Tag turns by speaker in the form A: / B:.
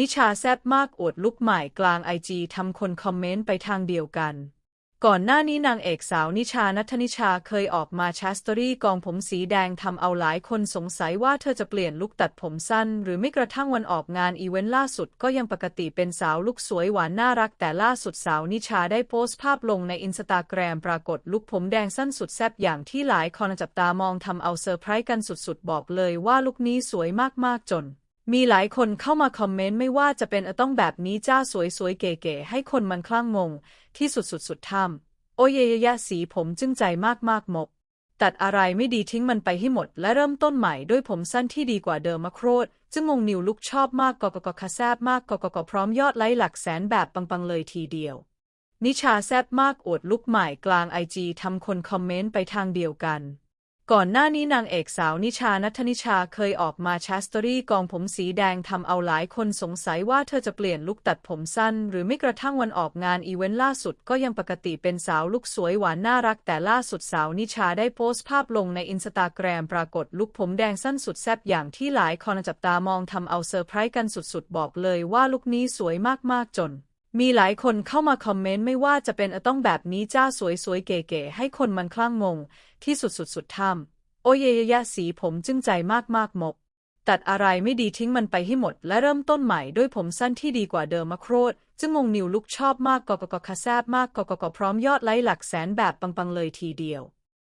A: นิชาแซบมากอวดลุกใหม่กลางไอจีทำคนคอมเมนต์ไปทางเดียวกัน ก่อนหน้านี้นางเอกสาวนิชานัทนิชาเคยออกมาแชสตอรี่กองผมสีแดงทำเอาหลายคนสงสัยว่าเธอจะเปลี่ยนลุคตัดผมสั้น หรือไม่กระทั่งวันออกงานอีเวนต์ล่าสุดก็ยังปกติเป็นสาวลุคสวยหวานน่ารักแต่ล่าสุดสาวนิชาได้โพสต์ภาพลงในอินสตาแกรมปรากฏลุคผมแดงสั้นสุดแซ่บอย่างที่หลายคนจับตามองทำเอาเซอร์ไพรส์กันสุดๆบอกเลยว่าลุคนี้สวยมากๆจน มีหลายคนเข้ามาคอมเมนต์ไม่ว่าจะเป็นต้องแบบนี้จ้าสวยๆเก๋ๆให้คนมันคลั่งงง ที่สุดๆๆถ้ำโอเยยะสีผมจึงใจมากๆมก ตัดอะไรไม่ดีทิ้งมันไปให้หมด และเริ่มต้นใหม่ด้วยผมสั้นที่ดีกว่าเดิมมาโครดจึงงงนิวลุกชอบมากกกกคาแซบมากกกกพร้อมยอดไลค์หลักแสนแบบปังๆเลยทีเดียว นิชาแซบมากอวดลุกใหม่กลางไอจีทำคนคอมเมนต์ไปทางเดียวกัน ก่อนหน้านี้นางเอกสาวนิชานัทนิชาเคยออกมาแชสตอรี่กองผมสีแดงทำเอาหลายคนสงสัยว่าเธอจะเปลี่ยนลุคตัดผมสั้น หรือไม่กระทั่งวันออกงานอีเวนต์ล่าสุดก็ยังปกติเป็นสาวลุคสวยหวานน่ารัก แต่ล่าสุดสาวนิชาได้โพสต์ภาพลงในอินสตาแกรมปรากฏลุคผมแดงสั้นสุดแซ่บอย่างที่หลายคนจับตามองทำเอาเซอร์ไพรส์กันสุดๆ บอกเลยว่าลุคนี้สวยมากๆจน มีหลายคนเข้ามาคอมเมนต์ไม่ว่าจะเป็นต้องแบบนี้จ้าสวยๆเก๋ๆให้คนมันคลั่งงง ที่สุดๆๆถ้ำโอเยยะสีผมจึงใจมากๆหมก ตัดอะไรไม่ดีทิ้งมันไปให้หมด และเริ่มต้นใหม่ด้วยผมสั้นที่ดีกว่าเดิมมาโครดจึงงงนิวลุกชอบมากกกกคาแซบมากกกกพร้อมยอดไลค์หลักแสนแบบปังๆเลยทีเดียว